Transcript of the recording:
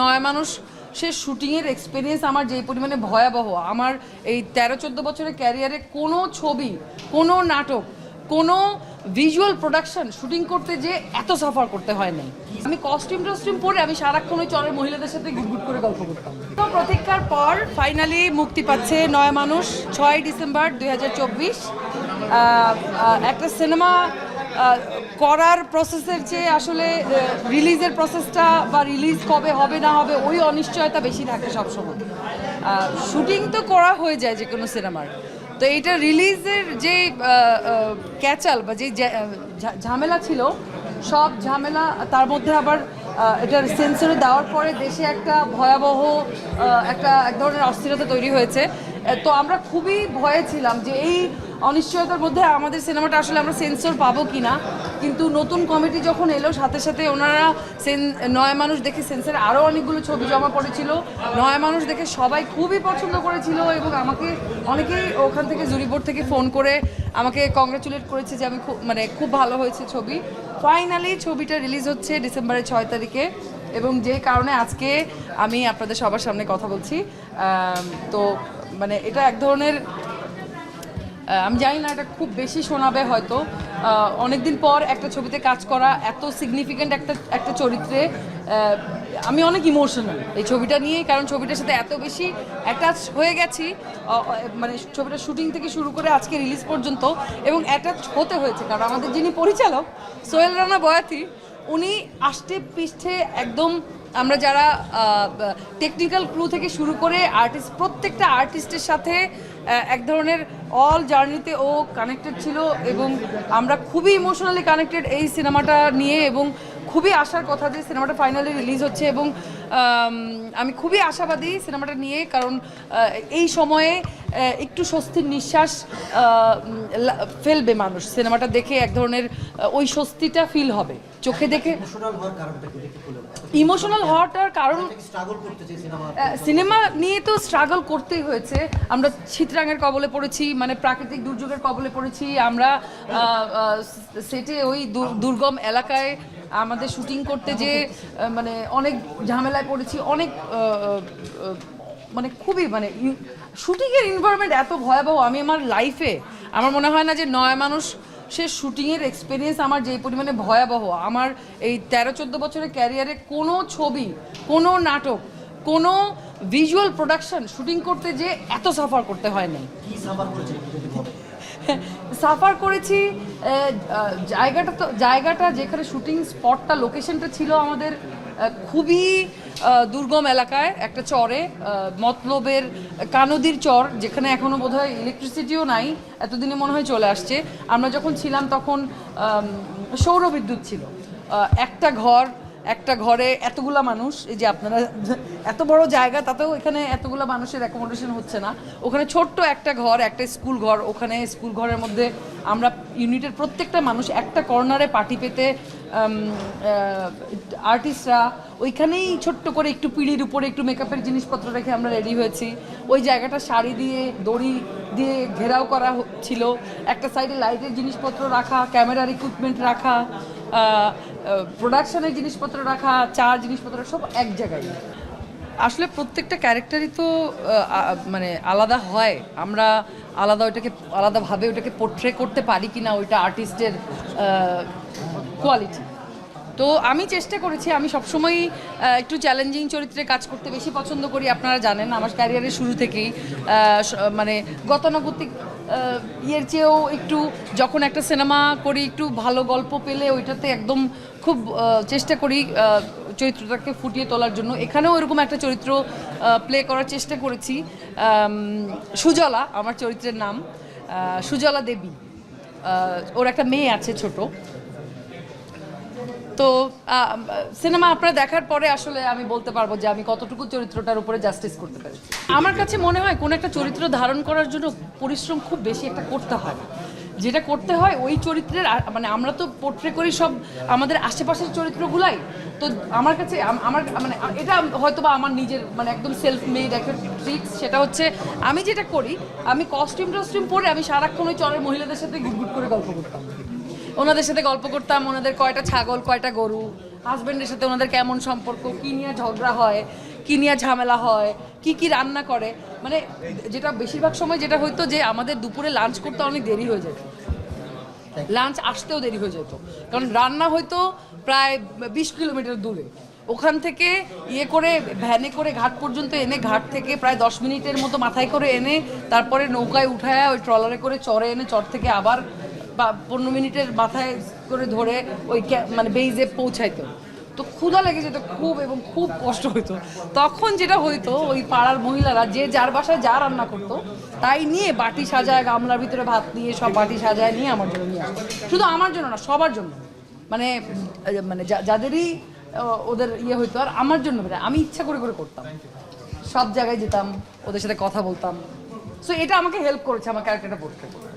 নয় মানুষ, সে শুটিংয়ের এক্সপিরিয়েন্স আমার যে পরিমাণে ভয়াবহ। আমার এই তেরো, চোদ্দ বছরের ক্যারিয়ারে কোনো ছবি, কোনো নাটক, কোনো ভিজুয়াল প্রোডাকশন শুটিং করতে যে এত সাফার করতে হয় নাই আমি কস্টিউম টস্টিউম পরে আমি সারাক্ষণ ওই চরের মহিলাদের সাথে গুটগুট করে গল্প করতাম। তো প্রতীক্ষার পর ফাইনালি মুক্তি পাচ্ছে নয় মানুষ, ছয় ডিসেম্বর দু হাজার চব্বিশ। একটা সিনেমা করার প্রসেসের চেয়ে আসলে রিলিজের প্রসেসটা বা রিলিজ কবে হবে, না হবে, ওই অনিশ্চয়তা বেশি থাকে সবসময়। শুটিং তো করা হয়ে যায় যে কোনো সিনেমার। তো এইটা রিলিজের যে ক্যাচাল বা যে ঝামেলা ছিল, সব ঝামেলা তার মধ্যে আবার এটার সেন্সরে দেওয়ার পরে দেশে একটা ভয়াবহ একটা এক ধরনের অস্থিরতা তৈরি হয়েছে। তো আমরা খুবই ভয়ে ছিলাম যে এই অনিশ্চয়তার মধ্যে আমাদের সিনেমাটা আসলে আমরা সেন্সর পাবো কি না কিন্তু নতুন কমিটি যখন এলো, সাথে সাথে ওনারা সেন, নয় মানুষ দেখে সেন্সরে আরও অনেকগুলো ছবি জমা পড়েছিল। নয় মানুষ দেখে সবাই খুবই পছন্দ করেছিল এবং আমাকে অনেকেই ওখান থেকে জুরি বোর্ড থেকে ফোন করে আমাকে কংগ্রাচুলেট করেছে যে আমি খুব মানে খুব ভালো হয়েছে ছবি। ফাইনালি ছবিটা রিলিজ হচ্ছে ডিসেম্বরের ছয় তারিখে এবং যে কারণে আজকে আমি আপনাদের সবার সামনে কথা বলছি। তো মানে এটা এক ধরনের আমি জানি না এটা খুব বেশি শোনাবে হয়তো। অনেক দিন পর একটা ছবিতে কাজ করা এত সিগনিফিক্যান্ট একটা একটা চরিত্রে আমি অনেক ইমোশনাল এই ছবিটা নিয়ে কারণ ছবিটার সাথে এত বেশি অ্যাটাচ হয়ে গেছি। মানে ছবিটা শুটিং থেকে শুরু করে আজকে রিলিজ পর্যন্ত, এবং অ্যাটাচ হতে হয়েছে, কারণ আমাদের যিনি পরিচালক, সোহেল রানা বয়াতি, উনি আষ্টে পৃষ্ঠে একদম আমরা যারা টেকনিক্যাল ক্রু থেকে শুরু করে আর্টিস্ট প্রত্যেকটা আর্টিস্টের সাথে এক ধরনের অল জার্নিতে ও কানেক্টেড ছিল এবং আমরা খুবই ইমোশনালি কানেক্টেড এই সিনেমাটা নিয়ে এবং খুবই আশার কথা যে সিনেমাটা ফাইনালি রিলিজ হচ্ছে এবং আম, খুবই আশাবাদী সিনেমাটা নিয়ে কারণ এই সময়ে একটু স্বস্তির নিঃশ্বাস ফেলবে মানুষ। সিনেমাটা দেখে এক ধরনের ওই স্বস্তিটা ফিল হবে চোখে দেখে। ইমোশনাল হওয়াটার কারণ সিনেমা নিয়ে তো স্ট্রাগল করতেই হয়েছে। আমরা শীতরাঙের কবলে পড়েছি মানে প্রাকৃতিক দুর্যোগের কবলে পড়েছি। আমরা সেটে ওই দুর্গম এলাকায় আমাদের শুটিং করতে যে মানে অনেক ঝামেলায় পড়েছি, অনেক মানে খুবই মানে শুটিংয়ের ইনভারমেন্ট এত ভয়াবহ, আমি আমার লাইফে আমার মনে হয় না যে নয় মানুষ সে শুটিংয়ের এক্সপিরিয়েন্স আমার যে পরিমাণে ভয়াবহ। আমার এই তেরো চোদ্দ বছরের ক্যারিয়ারে কোনো ছবি, কোনো নাটক কোনো ভিজুয়াল প্রোডাকশন শুটিং করতে যে এত সাফার করতে হয় নাই সাফার করেছে জায়গাটা তো জায়গাটা যেখানে শুটিং স্পটটা লোকেশনটা ছিল আমাদের খুবই দুর্গম এলাকায় একটা চরে মতলবের কানদির চর যেখানে এখনও বোধহয় ইলেকট্রিসিটিও নাই এতদিনে মনে হয় চলে আসছে। আমরা যখন ছিলাম তখন সৌরবিদ্যুৎ ছিল। একটা ঘর একটা ঘরে এতগুলা মানুষ, এই যে আপনারা এত বড় জায়গা, তাতেও এখানে এতগুলা মানুষের অ্যাকোমোডেশন হচ্ছে না। ওখানে ছোট্ট একটা ঘর, একটা স্কুল ঘর, ওখানে স্কুল ঘরের মধ্যে আমরা ইউনিটের প্রত্যেকটা মানুষ একটা কর্নারে পার্টি পেতে আর্টিস্টরা ওইখানেই ছোট্ট করে একটু পিড়ির উপরে একটু মেকআপের জিনিসপত্র রেখে আমরা রেডি হয়েছি। ওই জায়গাটা শাড়ি দিয়ে, দড়ি দিয়ে ঘেরাও করা ছিল। একটা সাইডে লাইটের জিনিসপত্র রাখা ক্যামেরার ইকুইপমেন্ট রাখা প্রোডাকশনের জিনিসপত্র রাখা চা জিনিসপত্র সব এক জায়গায়। আসলে প্রত্যেকটা ক্যারেক্টারই তো মানে আলাদা হয়। আমরা আলাদা ওইটাকে, আলাদাভাবে ওটাকে পোট্রে করতে পারি কিনা ওইটা আর্টিস্টের কোয়ালিটি তো আমি চেষ্টা করেছি, আমি সবসময়ই একটু চ্যালেঞ্জিং চরিত্রে কাজ করতে বেশি পছন্দ করি, আপনারা জানেন আমার ক্যারিয়ারের শুরু থেকেই মানে গতানুগতিক ইয়ের চেয়েও একটু যখন একটা সিনেমা করি, একটু ভালো গল্প পেলে ওইটাতে একদম খুব চেষ্টা করি চরিত্রটাকে ফুটিয়ে তোলার জন্য। এখানেও এরকম একটা চরিত্র প্লে করার চেষ্টা করেছি। সুজলা, আমার চরিত্রের নাম সুজলা দেবী ওর একটা মেয়ে আছে ছোট। তো সিনেমা আপনারা দেখার পরে আসলে আমি বলতে পারব যে আমি কতটুকু চরিত্রটার উপরে জাস্টিস করতে পারি আমার কাছে মনে হয় কোন একটা চরিত্র ধারণ করার জন্য পরিশ্রম খুব বেশি একটা করতে হয়। যেটা করতে হয় ওই চরিত্রের মানে আমরা তো পোট্রে করি সব আমাদের আশেপাশের চরিত্রগুলাই। তো আমার কাছে আমার মানে এটা হয়তো বা আমার নিজের মানে একদম সেলফ মেড একটা ট্রিক্স সেটা হচ্ছে আমি যেটা করি, আমি কস্টিউম টস্টিউম পরে আমি সারাক্ষণ ওই চরের মহিলাদের সাথে গুটগুট করে গল্প করতাম। ওনাদের সাথে গল্প করতাম, ওনাদের কয়টা ছাগল, কয়টা গরু হাজব্যান্ডের সাথে ওনাদের কেমন সম্পর্ক, কী নিয়ে ঝগড়া হয়, কী নিয়ে ঝামেলা হয়, কি কি রান্না করে। মানে যেটা বেশিরভাগ সময় যেটা হইতো যে আমাদের দুপুরে লাঞ্চ করতে অনেক দেরি হয়ে যেত। লাঞ্চ আসতেও দেরি হয়ে যেত। কারণ রান্না হয়তো প্রায় বিশ কিলোমিটার দূরে। ওখান থেকে ইয়ে করে ভ্যানে করে ঘাট পর্যন্ত এনে ঘাট থেকে প্রায় দশ মিনিটের মতো মাথায় করে এনে, তারপরে নৌকায় উঠায় ওই ট্রলারে করে চড়ে এনে চর থেকে আবার বা পনেরো মিনিটের মাথায় করে ধরে ওই মানে বেইজে পৌঁছাইতো। তো ক্ষুধা লেগে যেত খুব এবং খুব কষ্ট হতো তখন যেটা হইতো, ওই পাড়ার মহিলারা যে যার বাসায় যা রান্না করতো, তাই নিয়ে বাটি সাজায়, গামলার ভিতরে ভাত নিয়ে, সব বাটি সাজায় নিয়ে আমার জন্য নিয়ে শুধু আমার জন্য না, সবার জন্য। মানে মানে যাদেরই ওদের ইয়ে হইতো আর আমার জন্য আমি ইচ্ছা করে করে করতাম। সব জায়গায় যেতাম, ওদের সাথে কথা বলতাম। সো এটা আমাকে হেল্প করেছে, আমার ক্যারেক্টারটা পোর্ট্রে করতে।